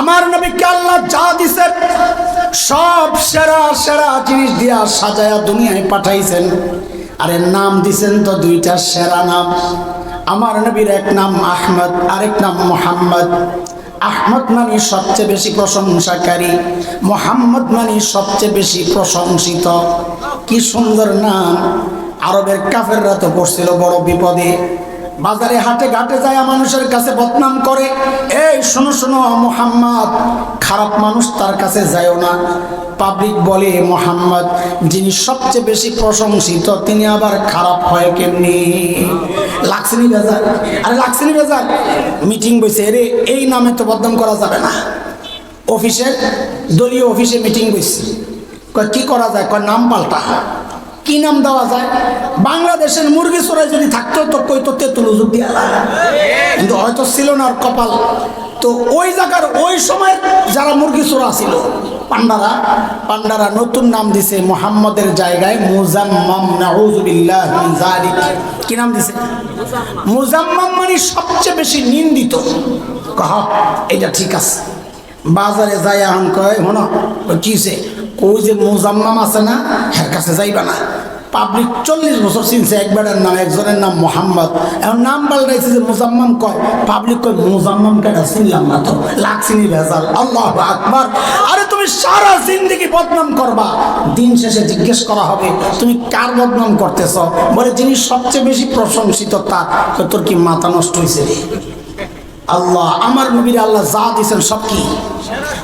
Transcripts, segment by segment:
আমার নবীকে আল্লাহ যা দিছেন সব সেরা সেরা জিনিস দিয়া সাজায়া দুনিয়ায় পাঠাইছেন। আরে নাম দিছেন তো দুইটা সেরা নাম। আমার নবীর এক নাম আহমদ, আরেক নাম মোহাম্মদ। আহমদ মানি সবচেয়ে বেশি প্রশংসাকারী, মোহাম্মদ মানি সবচেয়ে বেশি প্রশংসিত। কি সুন্দর নাম। আরবের কাফেররা তো পড়ছিল বড় বিপদে। বাজারে হাটে ঘাটে যায় মানুষের কাছে বদনাম করে। এই, শোনো শোনো, মোহাম্মদ, খারাপ মানুষ তার কাছে যায়ও না। পাবলিক বলে, মোহাম্মদ, যিনি সবচেয়ে বেশি প্রশংসিত, তিনি আবার খারাপ হয় কেমনি? লাক্সিনি বাজার? আরে লাক্সিনি বাজার? মিটিং বসে রে এই নামে তো বদনাম করা যাবে না। অফিসের, দলীয় অফিসে মিটিং বসছে কয়, কি করা যায়? কয়, নাম পাল্টা। কি নাম দেওয়া যায়? বাংলাদেশের মুরগি চোরাই যদি থাকতো, তো কই তো তেতুল উজুক দিয়া কিন্তু হয়তো ছিল না আর কপাল। তো ওই জায়গার ওই সময় যারা মুরগি চোরা ছিল পান্ডারা পান্ডারা নতুন নাম দিছে মোহাম্মদের জায়গায় মুজাম্মাম, নাউজুবিল্লাহ কি নাম দিছে? মুজাম্মাম মানে সবচেয়ে বেশি নিন্দিত। কহ, এটা ঠিক আছে। বাজারে যাই এখন কয়, হন কিছে কই যে মুজাম্মাম আছে না, হের কাছে যাইবা না। পাবলিক চল্লিশ বছর চিনছে একবারের নাম, একজনের নাম মোহাম্মদ। এখন নাম পাল্টাইছে যে মুজাম্মাম কয়? পাবলিক কয়, মুজাম্মাম কেটা চিনলাম না তো। লাগছিনি ভেজাল। আল্লাহ আকবার। আরে তুমি সারা জিন্দগি বদনাম করবা। দিন শেষে জিজ্ঞেস করা হবে, তুমি কার বদনাম করতেছ? বলে, যিনি সবচেয়ে বেশি প্রশংসিত তা তোর কি মাথা নষ্ট হয়েছে রে? আল্লাহ, আমার নবীর আল্লাহ যা দিয়েছেন সব কি?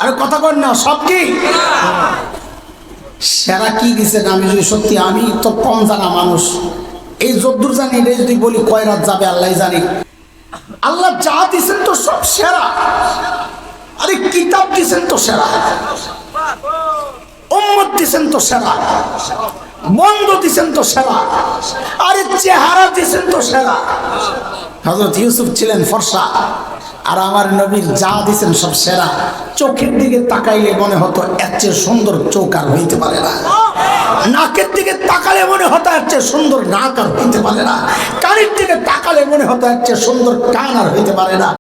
আরে কথা কর না, সব কি? সেরা কি দিছেন আমি যদি সত্যি? আমি তো কম জানা মানুষ। এই যদ্দুর জানি এটা যদি বলি কয় রাত যাবে আল্লাহ জানি। আল্লাহ যা দিছেন তো সব সেরা। আরে কিতাব দিছেন তো সেরা। দিছেন তো সেরা। বন্ধ দিছেন তো সেরা। আরে চেহারা দিছেন তো সেরা। ইউসুফ ছিলেন ফর্সা। আর আমার নবীর যা দিছেন সব সেরা। চোখের দিকে তাকাইলে মনে হতো এর চেয়ে সুন্দর চোখ আর হইতে পারে না। নাকের দিকে তাকালে মনে হতো এর চেয়ে সুন্দর নাক আর হইতে পারে না। কানের দিকে তাকালে মনে হতো এর চেয়ে সুন্দর কান আর হইতে পারে না।